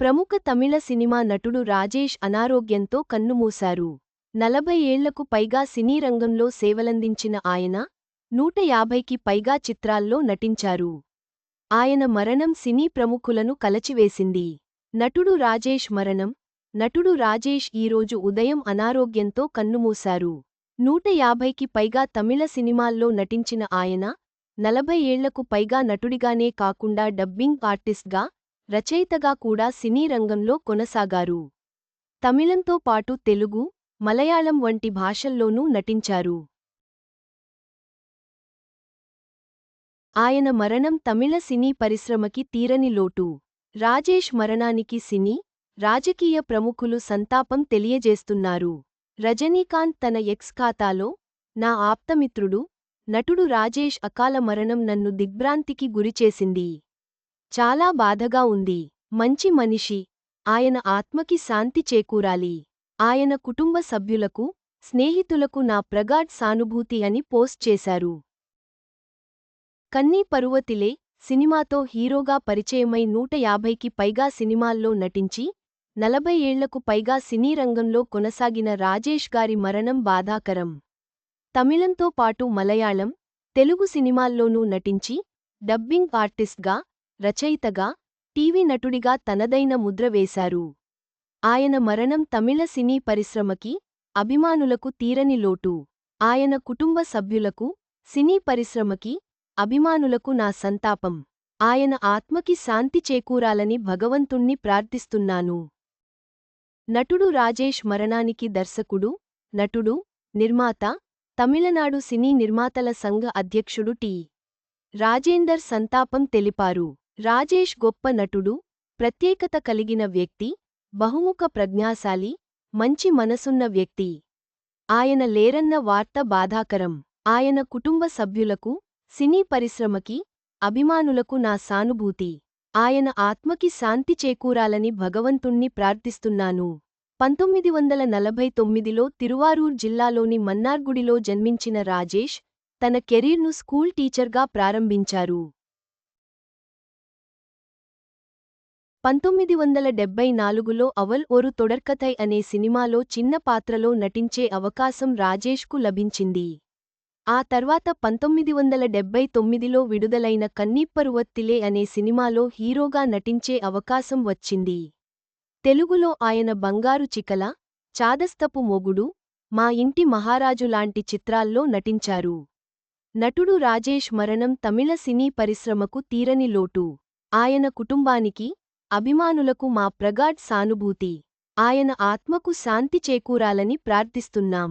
ప్రముఖ తమిళ సినిమా నటుడు రాజేష్ అనారోగ్యంతో కన్నుమూశారు. నలభై ఏళ్ళకు పైగా సినీ రంగంలో సేవలందించిన ఆయన నూట యాభైకి పైగా చిత్రాల్లో నటించారు. ఆయన మరణం సినీ ప్రముఖులను కలచివేసింది. నటుడు రాజేష్ మరణం నటుడు రాజేష్ ఈరోజు ఉదయం అనారోగ్యంతో కన్నుమూశారు. నూట యాభైకి పైగా తమిళ సినిమాల్లో నటించిన ఆయన నలభై ఏళ్ళకు పైగా నటుడిగానే కాకుండా డబ్బింగ్ ఆర్టిస్ట్గా రచయితగా కూడా సినీ రంగంలో కొనసాగారు. తమిళంతో పాటు తెలుగు మలయాళం వంటి భాషల్లోనూ నటించారు. ఆయన మరణం తమిళ సినీ పరిశ్రమకి తీరని లోటు. రాజేష్ మరణానికి సినీ రాజకీయ ప్రముఖులు సంతాపం తెలియజేస్తున్నారు. రజనీకాంత్ తన ఎక్స్ ఖాతాలో నా ఆప్తమిత్రుడు నటుడు రాజేష్ అకాల మరణం నన్ను దిగ్భ్రాంతికి గురిచేసింది. చాలా బాధగా ఉంది. మంచి మనిషి. ఆయన ఆత్మకి శాంతి చేకూరాలి. ఆయన కుటుంబ సభ్యులకు స్నేహితులకు నా ప్రగాఢ్ సానుభూతి అని పోస్ట్ చేశారు. కన్నీ పరువతిలే సినిమాతో హీరోగా పరిచయమై నూట యాభైకి పైగా సినిమాల్లో నటించి నలభై ఏళ్ళకు పైగా సినీ రంగంలో కొనసాగిన రాజేష్ గారి మరణం బాధాకరం. తమిళంతో పాటు మలయాళం తెలుగు సినిమాల్లోనూ నటించి డబ్బింగ్ ఆర్టిస్ట్గా రచయితగా టీవీ నటుడిగా తనదైన ముద్ర వేశారు. ఆయన మరణం తమిళ సినీ పరిశ్రమకి అభిమానులకు తీరని లోటు. ఆయన కుటుంబ సభ్యులకు సినీ పరిశ్రమకి అభిమానులకు నా సంతాపం. ఆయన ఆత్మకి శాంతి చేకూరాలని భగవంతుణ్ణి ప్రార్థిస్తున్నాను. నటుడు రాజేష్ మరణానికి దర్శకుడు నటుడు నిర్మాత తమిళనాడు సినీ నిర్మాతల సంఘ అధ్యక్షుడు టి. రాజేందర్ సంతాపం తెలిపారు. రాజేష్ గొప్ప నటుడు ప్రత్యేకత కలిగిన వ్యక్తి బహుముఖ ప్రజ్ఞాశాలి మంచి మనసున్న వ్యక్తి. ఆయన లేరన్న వార్త బాధాకరం. ఆయన కుటుంబ సభ్యులకు సినీ పరిశ్రమకి అభిమానులకు నా సానుభూతి. ఆయన ఆత్మకి శాంతి చేకూరాలని భగవంతుణ్ణి ప్రార్థిస్తున్నాను. పంతొమ్మిది వందల నలభై తొమ్మిదిలో తిరువారూర్ జిల్లాలోని మన్నార్గుడిలో జన్మించిన రాజేష్ తన కెరీర్ను స్కూల్ టీచర్గా ప్రారంభించారు. పంతొమ్మిది వందల డెబ్బై నాలుగులో అవల్ ఒరు తొడర్కథై అనే సినిమాలో చిన్న పాత్రలో నటించే అవకాశం రాజేష్కు లభించింది. ఆ తర్వాత పంతొమ్మిది వందల డెబ్బై తొమ్మిదిలో విడుదలైన కన్నీప్పరువత్తిలే అనే సినిమాలో హీరోగా నటించే అవకాశం వచ్చింది. తెలుగులో ఆయన బంగారు చికల చాదస్తపు మొగుడు మా ఇంటి మహారాజు లాంటి చిత్రాల్లో నటించారు. నటుడు రాజేష్ మరణం తమిళ సినీ పరిశ్రమకు తీరని లోటు. ఆయన కుటుంబానికి అభిమానులకు మా ప్రగాఢ్ సానుభూతి. ఆయన ఆత్మకు శాంతి చేకూరాలని ప్రార్థిస్తున్నాం.